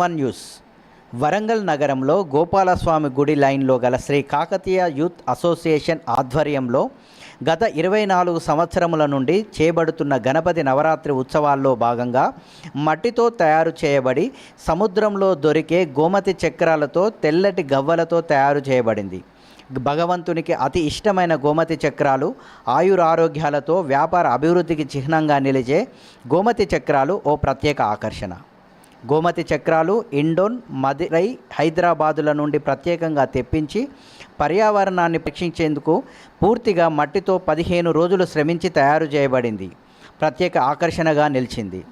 One news. Warangal నగరంలో గోపాలస్వామి గుడి లైన్లో గల శ్రీ కాకతీయ యూత్ అసోసియేషన్ ఆధ్వర్యంలో గత ఇరవై నాలుగు సంవత్సరముల నుండి చేపడుతున్న గణపతి నవరాత్రి ఉత్సవాల్లో భాగంగా మట్టితో తయారు చేయబడి సముద్రంలో దొరికే గోమతి చక్రాలతో తెల్లటి గవ్వలతో తయారు చేయబడింది. భగవంతునికి అతి ఇష్టమైన గోమతి చక్రాలు ఆయురారోగ్యాలతో వ్యాపార అభివృద్ధికి చిహ్నంగా నిలిచే గోమతి చక్రాలు ఓ ప్రత్యేక ఆకర్షణ. గోమతి చక్రాలు ఇండోన్ మదురై హైదరాబాదుల నుండి ప్రత్యేకంగా తెప్పించి పర్యావరణాన్ని రక్షించేందుకు పూర్తిగా మట్టితో పదిహేను రోజులు శ్రమించి తయారు చేయబడింది. ప్రత్యేక ఆకర్షణగా నిలిచింది.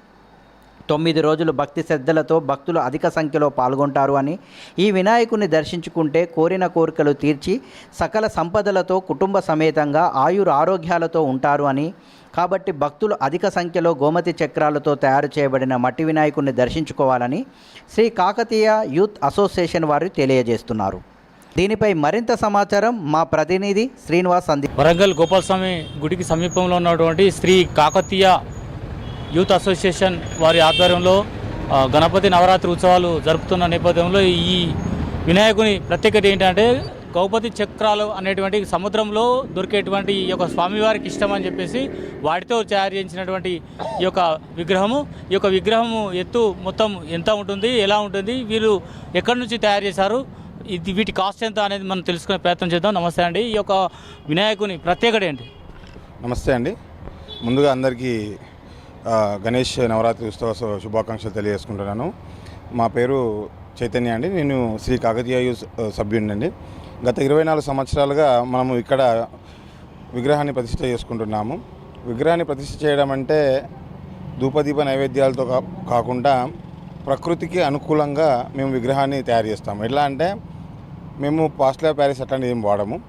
తొమ్మిది రోజులు భక్తి శ్రద్ధలతో భక్తులు అధిక సంఖ్యలో పాల్గొంటారు అని ఈ వినాయకుని దర్శించుకుంటే కోరిన కోరికలు తీర్చి సకల సంపదలతో కుటుంబ సమేతంగా ఆయుర ఆరోగ్యాలతో ఉంటారు అని కాబట్టి భక్తులు అధిక సంఖ్యలో గోమతి చక్రాలతో తయారు చేయబడిన మట్టి వినాయకుడిని దర్శించుకోవాలని శ్రీ కాకతీయ యూత్ అసోసియేషన్ వారు తెలియజేస్తున్నారు. దీనిపై మరింత సమాచారం మా ప్రతినిధి శ్రీనివాస్ అంది వరంగల్ గోపాలస్వామి గుడికి సమీపంలో ఉన్నటువంటి శ్రీ కాకతీయ యూత్ అసోసియేషన్ వారి ఆధ్వర్యంలో గణపతి నవరాత్రి ఉత్సవాలు జరుపుతున్న నేపథ్యంలో ఈ వినాయకుని ప్రత్యేకత ఏంటంటే గౌపతి చక్రాలు అనేటువంటి సముద్రంలో దొరికేటువంటి ఈ యొక్క స్వామివారికి ఇష్టం అని చెప్పేసి వాటితో తయారు చేసినటువంటి ఈ యొక్క విగ్రహము. ఈ యొక్క విగ్రహము ఎత్తు మొత్తం ఎంత ఉంటుంది ఎలా ఉంటుంది వీరు ఎక్కడి నుంచి తయారు చేశారు ఇది వీటి కాస్ట్ ఎంత అనేది మనం తెలుసుకునే ప్రయత్నం చేద్దాం. నమస్తే అండి. ఈ యొక్క వినాయకుని ప్రత్యేకత ఏంటి? నమస్తే అండి. ముందుగా అందరికీ గణేష్ నవరాత్రి ఉత్సవ శుభాకాంక్షలు తెలియజేసుకుంటున్నాను. మా పేరు చైతన్య అండి. నేను శ్రీ కాకతీయ సభ్యుడినండి. అండి గత ఇరవై నాలుగు సంవత్సరాలుగా మనము ఇక్కడ విగ్రహాన్ని ప్రతిష్ట చేసుకుంటున్నాము. విగ్రహాన్ని ప్రతిష్ట చేయడం అంటే ధూపదీప నైవేద్యాలతో కా- కాకుండా ప్రకృతికి అనుకూలంగా మేము విగ్రహాన్ని తయారు చేస్తాము. ఎట్లా అంటే మేము పాస్లా ప్యారిస్ అట్లాంటివి ఏం వాడము.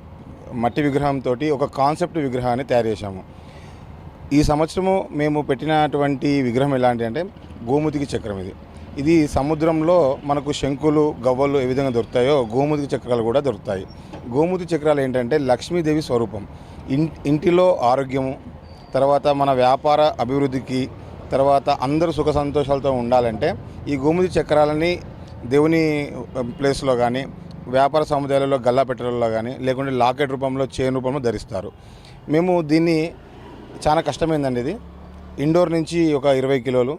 మట్టి విగ్రహంతో ఒక కాన్సెప్ట్ విగ్రహాన్ని తయారు చేశాము. ఈ సంవత్సరము మేము పెట్టినటువంటి విగ్రహం ఎలాంటి అంటే గోముతికి చక్రం ఇది. ఇది సముద్రంలో మనకు శంకులు గవ్వలు ఏ విధంగా దొరుకుతాయో గోమూతి చక్రాలు కూడా దొరుకుతాయి. గోముతి చక్రాలు ఏంటంటే లక్ష్మీదేవి స్వరూపం. ఇంటిలో ఆరోగ్యము తర్వాత మన వ్యాపార అభివృద్ధికి తర్వాత అందరూ సుఖ సంతోషాలతో ఉండాలంటే ఈ గోముతి చక్రాలని దేవుని ప్లేస్లో కానీ వ్యాపార సముదాయాలలో గల్లా పెట్టడంలో కానీ లేకుంటే లాకెట్ రూపంలో చైన్ రూపంలో ధరిస్తారు. మేము దీన్ని చాలా కష్టమైందండి ఇది. ఇండోర్ నుంచి ఒక ఇరవై కిలోలు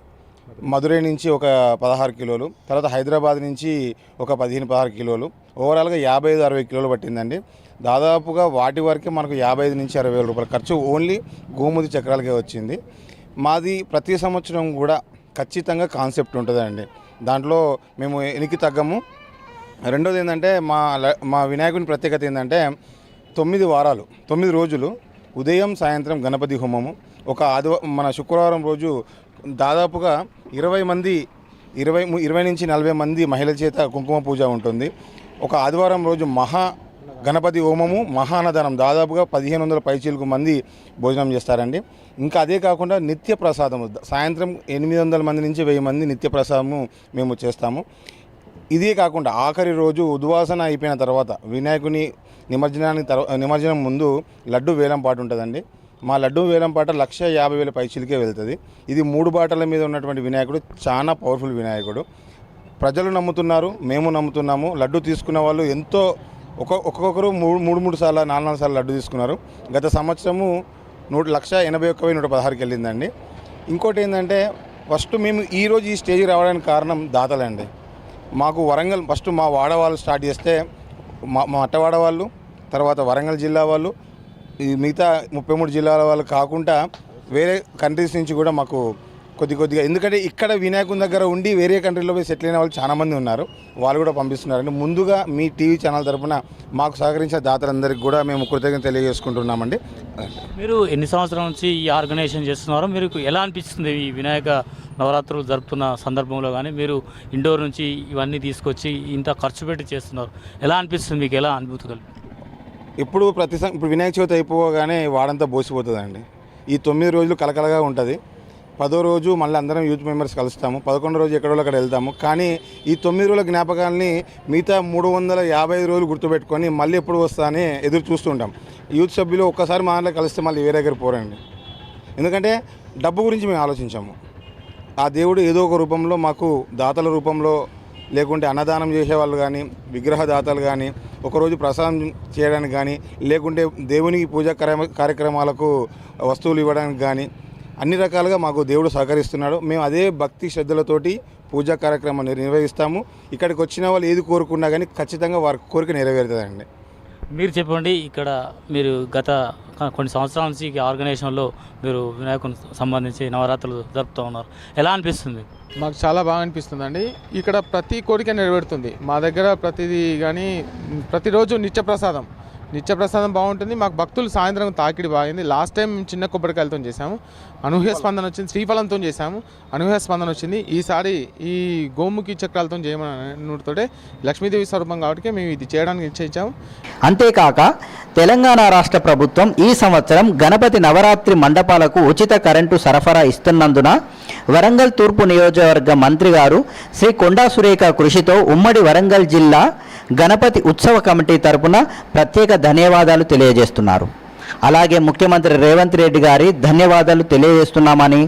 మధురై నుంచి ఒక పదహారు కిలోలు తర్వాత హైదరాబాద్ నుంచి ఒక పదిహేను పదహారు కిలోలు. ఓవరాల్గా యాభై ఐదు అరవై కిలోలు పట్టిందండి. దాదాపుగా వాటి వరకే మనకు యాభై ఐదు నుంచి అరవై వేల రూపాయల ఖర్చు ఓన్లీ గోముది చక్రాలకే వచ్చింది. మాది ప్రతి సంవత్సరం కూడా ఖచ్చితంగా కాన్సెప్ట్ ఉంటుందండి. దాంట్లో మేము ఎనికి తగ్గము. రెండోది ఏంటంటే మా మా వినాయకుని ప్రత్యేకత ఏంటంటే తొమ్మిది వారాలు తొమ్మిది రోజులు ఉదయం సాయంత్రం గణపతి హోమము. ఒక ఆదివారం మన శుక్రవారం రోజు దాదాపుగా ఇరవై మంది ఇరవై ము- ఇరవై నుంచి నలభై మంది మహిళల చేత కుంకుమ పూజ ఉంటుంది. ఒక ఆదివారం రోజు మహా గణపతి హోమము మహానదానం. దాదాపుగా పదిహేను వందల పైచీలకు మంది భోజనం చేస్తారండి. ఇంకా అదే కాకుండా నిత్య ప్రసాదము. సాయంత్రం ఎనిమిది వందల మంది నుంచి వెయ్యి మంది నిత్య ప్రసాదము మేము చేస్తాము. ఇదే కాకుండా ఆఖరి రోజు ఉద్వాసన అయిపోయిన తర్వాత వినాయకుని నిమజ్జనానికి తర్వా నిమజ్జనం ముందు లడ్డు వేలం పాటు ఉంటుందండి. మా లడ్డు వేలం పాట లక్ష యాభై వేల పైచీలకే వెళ్తుంది. ఇది మూడు బాటల మీద ఉన్నటువంటి వినాయకుడు చాలా పవర్ఫుల్ వినాయకుడు. ప్రజలు నమ్ముతున్నారు మేము నమ్ముతున్నాము. లడ్డు తీసుకున్న వాళ్ళు ఎంతో ఒక ఒక్కొక్కరు మూడు మూడు మూడు సార్లు నాలుగు నాలుగు సార్లు లడ్డు తీసుకున్నారు. గత సంవత్సరము నూట లక్ష ఎనభై ఒక్క వెయ్యి నూట పదహారుకి వెళ్ళిందండి. ఇంకోటి ఏంటంటే ఫస్ట్ మేము ఈరోజు ఈ స్టేజ్కి రావడానికి కారణం దాతలండి. మాకు వరంగల్ ఫస్ట్ మా వాడ వాళ్ళు స్టార్ట్ చేస్తే మా మా అట్టవాడ వాళ్ళు తర్వాత వరంగల్ జిల్లా వాళ్ళు ఈ మిగతా ముప్పై మూడు జిల్లాల వాళ్ళు కాకుండా వేరే కంట్రీస్ నుంచి కూడా మాకు కొద్ది కొద్దిగా ఎందుకంటే ఇక్కడ వినాయకుని దగ్గర ఉండి వేరే కంట్రీలో పోయి సెటిల్ అయిన వాళ్ళు చాలామంది ఉన్నారు. వాళ్ళు కూడా పంపిస్తున్నారండి. ముందుగా మీ టీవీ ఛానల్ తరపున మాకు సహకరించిన దాతలందరికీ కూడా మేము కృతజ్ఞత తెలియజేసుకుంటున్నామండి. మీరు ఎన్ని సంవత్సరాల నుంచి ఈ ఆర్గనైజేషన్ చేస్తున్నారో మీకు ఎలా అనిపిస్తుంది ఈ వినాయక నవరాత్రులు జరుపుతున్న సందర్భంలో కానీ మీరు ఇండోర్ నుంచి ఇవన్నీ తీసుకొచ్చి ఇంత ఖర్చు పెట్టి చేస్తున్నారు? ఎలా అనిపిస్తుంది మీకు? ఎలా అనుభూతి కలిపి ఇప్పుడు ప్రతి ఇప్పుడు వినాయక చవితి అయిపోగానే వాడంతా బోసిపోతుందండి. ఈ తొమ్మిది రోజులు కలకలగా ఉంటుంది. పదో రోజు మళ్ళీ అందరం యూత్ మెంబర్స్ కలుస్తాము. పదకొండు రోజు ఎక్కడో అక్కడ వెళ్తాము. కానీ ఈ తొమ్మిది రోజుల జ్ఞాపకాలని మిగతా మూడు వందల యాభై ఐదు రోజులు గుర్తుపెట్టుకొని మళ్ళీ ఎప్పుడు వస్తా అని ఎదురు చూస్తుంటాం. యూత్ సభ్యులు ఒక్కసారి మా దాంట్లో కలిస్తే మళ్ళీ వేరే దగ్గర పోరండి. ఎందుకంటే డబ్బు గురించి మేము ఆలోచించాము. ఆ దేవుడు ఏదో ఒక రూపంలో మాకు దాతల రూపంలో లేకుంటే అన్నదానం చేసేవాళ్ళు కానీ విగ్రహదాతలు కానీ ఒకరోజు ప్రసాదం చేయడానికి కానీ లేకుంటే దేవునికి పూజా కార్య- కార్యక్రమాలకు వస్తువులు ఇవ్వడానికి కానీ అన్ని రకాలుగా మాకు దేవుడు సహకరిస్తున్నాడు. మేము అదే భక్తి శ్రద్ధలతోటి పూజా కార్యక్రమాన్ని నిర్వహిస్తాము. ఇక్కడికి వచ్చిన వాళ్ళు ఏది కోరుకున్నా కానీ ఖచ్చితంగా వారి కోరిక నెరవేరుతుందండి. మీరు చెప్పండి ఇక్కడ మీరు గత కొన్ని సంవత్సరాల నుంచి ఈ ఆర్గనైజేషన్లో మీరు వినాయకుని సంబంధించి నవరాత్రులు జరుపుతూ ఉన్నారు. ఎలా అనిపిస్తుంది? మాకు చాలా బాగా అనిపిస్తుందండి. ఇక్కడ ప్రతి కోరిక నెరవేరుతుంది. మా దగ్గర ప్రతిదీ కానీ ప్రతిరోజు నిత్యప్రసాదం నిత్యప్రసాదం బాగుంటుంది. మాకు భక్తులు సాయంత్రం తాకిడి బాగింది. లాస్ట్ టైం మేము చిన్న కొబ్బరికాయలతో చేసాము అనూహ్య స్పందన వచ్చింది. శ్రీఫలంతో చేసాము అనూహ్య స్పందన వచ్చింది. ఈసారి ఈ గోముఖి చక్రాలతో చేయమని లక్ష్మీదేవి స్వరూపం కాబట్టి మేము ఇది చేయడానికి నిశ్చయించాము. అంతేకాక తెలంగాణ రాష్ట్ర ప్రభుత్వం ఈ సంవత్సరం గణపతి నవరాత్రి మండపాలకు ఉచిత కరెంటు సరఫరా ఇస్తున్నందున వరంగల్ తూర్పు నియోజకవర్గ మంత్రి గారు శ్రీ కొండా సురేఖ కృషితో ఉమ్మడి వరంగల్ జిల్లా గణపతి ఉత్సవ కమిటీ తరపున ప్రత్యేక ధన్యవాదాలు తెలియజేస్తున్నారు. అలాగే ముఖ్యమంత్రి రేవంత్ రెడ్డి గారి ధన్యవాదాలు తెలియజేస్తున్నామని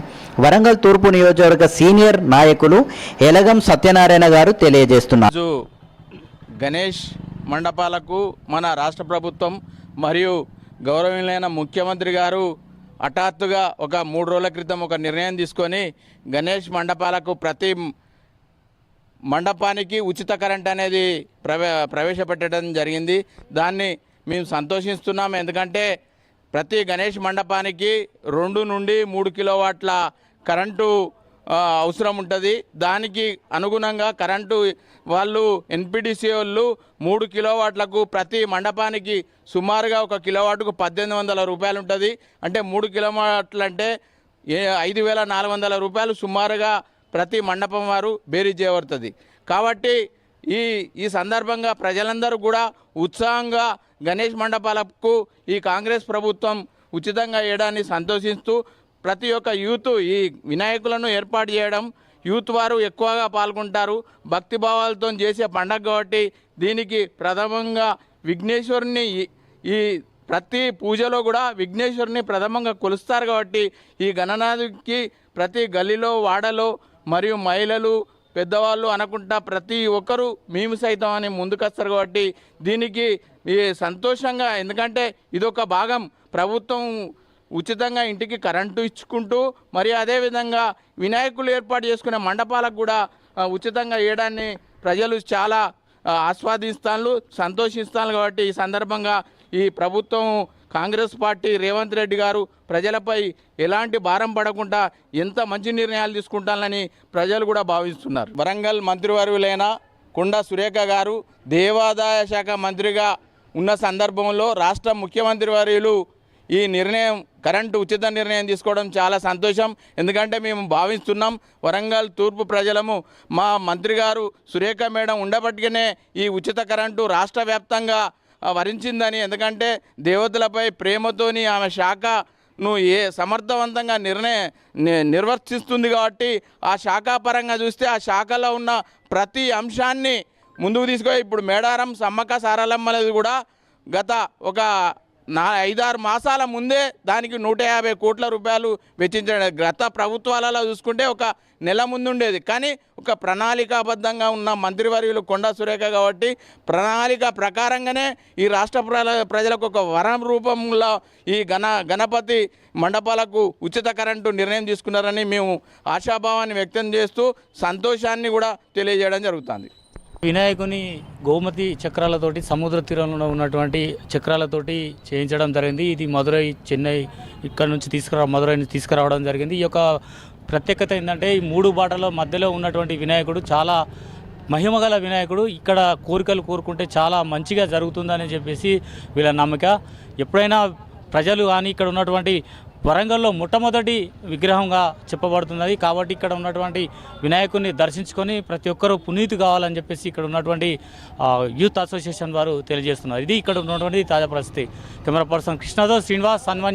వరంగల్ తూర్పు నియోజకవర్గ సీనియర్ నాయకులు ఎలగం సత్యనారాయణ గారు తెలియజేస్తున్నారు. గణేష్ మండపాలకు మన రాష్ట్ర ప్రభుత్వం మరియు గౌరవనీయులైన ముఖ్యమంత్రి గారు హఠాత్తుగా ఒక మూడు రోజుల క్రితం ఒక నిర్ణయం తీసుకొని గణేష్ మండపాలకు ప్రతి మండపానికి ఉచిత కరెంట్ అనేది ప్రవే ప్రవేశపెట్టడం జరిగింది. దాన్ని మేము సంతోషిస్తున్నాం. ఎందుకంటే ప్రతి గణేష్ మండపానికి రెండు నుండి మూడు కిలోవాట్ల కరెంటు అవసరం ఉంటుంది. దానికి అనుగుణంగా కరెంటు వాళ్ళు ఎన్పిడిసి వాళ్ళు మూడు కిలోవాట్లకు ప్రతి మండపానికి సుమారుగా ఒక కిలోవాట్కు పద్దెనిమిది వందల రూపాయలు ఉంటుంది. అంటే మూడు కిలోవాట్లు అంటే ఏ ఐదు వేల నాలుగు వందల రూపాయలు సుమారుగా ప్రతి మండపం వారు బేరీ చేయబడుతుంది కాబట్టి ఈ ఈ సందర్భంగా ప్రజలందరూ కూడా ఉత్సాహంగా గణేష్ మండపాలకు ఈ కాంగ్రెస్ ప్రభుత్వం ఉచితంగా వేయడాన్ని సంతోషిస్తూ ప్రతి ఒక్క యూత్ ఈ వినాయకులను ఏర్పాటు చేయడం యూత్ వారు ఎక్కువగా పాల్గొంటారు. భక్తి భావాలతో చేసే పండగ కాబట్టి దీనికి ప్రథమంగా విఘ్నేశ్వరుని ఈ- ఈ ప్రతి పూజలో కూడా విఘ్నేశ్వరుని ప్రథమంగా కొలుస్తారు కాబట్టి ఈ గణనాథుకి ప్రతి గల్లీలో వాడలో మరియు మహిళలు పెద్దవాళ్ళు అనుకుంటా ప్రతి ఒక్కరూ మేము సైతం అని ముందుకొస్తారు కాబట్టి దీనికి సంతోషంగా ఎందుకంటే ఇదొక భాగం. ప్రభుత్వం ఉచితంగా ఇంటికి కరెంటు ఇచ్చుకుంటూ మరి అదేవిధంగా వినాయకులు ఏర్పాటు చేసుకునే మండపాలకు కూడా ఉచితంగా వేయడాన్ని ప్రజలు చాలా ఆస్వాదిస్తాను సంతోషిస్తాను కాబట్టి ఈ సందర్భంగా ఈ ప్రభుత్వం కాంగ్రెస్ పార్టీ రేవంత్ రెడ్డి గారు ప్రజలపై ఎలాంటి భారం పడకుండా ఎంత మంచి నిర్ణయాలు తీసుకుంటానని ప్రజలు కూడా భావిస్తున్నారు. వరంగల్ మంత్రివర్యులైన కొండా సురేఖ గారు దేవాదాయ శాఖ మంత్రిగా ఉన్న సందర్భంలో రాష్ట్ర ముఖ్యమంత్రి వర్యులు ఈ నిర్ణయం కరెంటు ఉచిత నిర్ణయం తీసుకోవడం చాలా సంతోషం. ఎందుకంటే మేము భావిస్తున్నాం వరంగల్ తూర్పు ప్రజలము మా మంత్రి గారు సురేఖ మేడం ఉండబట్టిగానే ఈ ఉచిత కరెంటు రాష్ట్ర వ్యాప్తంగా వరించిందని. ఎందుకంటే దేవతలపై ప్రేమతోని ఆమె శాఖ నువ్వు ఏ సమర్థవంతంగా నిర్ణయ ని- నిర్వర్తిస్తుంది కాబట్టి ఆ శాఖాపరంగా చూస్తే ఆ శాఖలో ఉన్న ప్రతి అంశాన్ని ముందుకు తీసుకొని ఇప్పుడు మేడారం సమ్మక్క సారలమ్మలది కూడా గత ఒక నా ఐదారు మాసాల ముందే దానికి నూట యాభై కోట్ల రూపాయలు వెచ్చించడం. గత ప్రభుత్వాలలో చూసుకుంటే ఒక నెల ముందు ఉండేది కానీ ఒక ప్రణాళికాబద్ధంగా ఉన్న మంత్రివర్యులు కొండా సురేఖ కాబట్టి ప్రణాళిక ప్రకారంగానే ఈ రాష్ట్ర ప్రజలకు ఒక వరం రూపంలో ఈ గణ గణపతి మండపాలకు ఉచిత కరెంటు నిర్ణయం తీసుకున్నారని మేము ఆశాభావాన్ని వ్యక్తం చేస్తూ సంతోషాన్ని కూడా తెలియజేయడం జరుగుతుంది. వినాయకుని గోమతి చక్రాలతోటి సముద్ర తీరంలో ఉన్నటువంటి చక్రాలతోటి చేయించడం జరిగింది. ఇది మదురై చెన్నై ఇక్కడ నుంచి తీసుకురా మదురై నుంచి తీసుకురావడం జరిగింది. ఈ యొక్క ప్రత్యేకత ఏంటంటే ఈ మూడు బాటల మధ్యలో ఉన్నటువంటి వినాయకుడు చాలా మహిమగల వినాయకుడు. ఇక్కడ కోరికలు కోరుకుంటే చాలా మంచిగా జరుగుతుందని చెప్పేసి వీళ్ళ నమ్మక. ఎప్పుడైనా ప్రజలు కానీ ఇక్కడ ఉన్నటువంటి వరంగల్లో మొట్టమొదటి విగ్రహంగా చెప్పబడుతున్నది. కాబట్టి ఇక్కడ ఉన్నటువంటి వినాయకుడిని దర్శించుకొని ప్రతి ఒక్కరూ పునీతి కావాలని చెప్పేసి ఇక్కడ ఉన్నటువంటి యూత్ అసోసియేషన్ వారు తెలియజేస్తున్నారు. ఇది ఇక్కడ ఉన్నటువంటి తాజా పరిస్థితి. కెమెరా పర్సన్ కృష్ణతో శ్రీనివాస్ సన్మాన్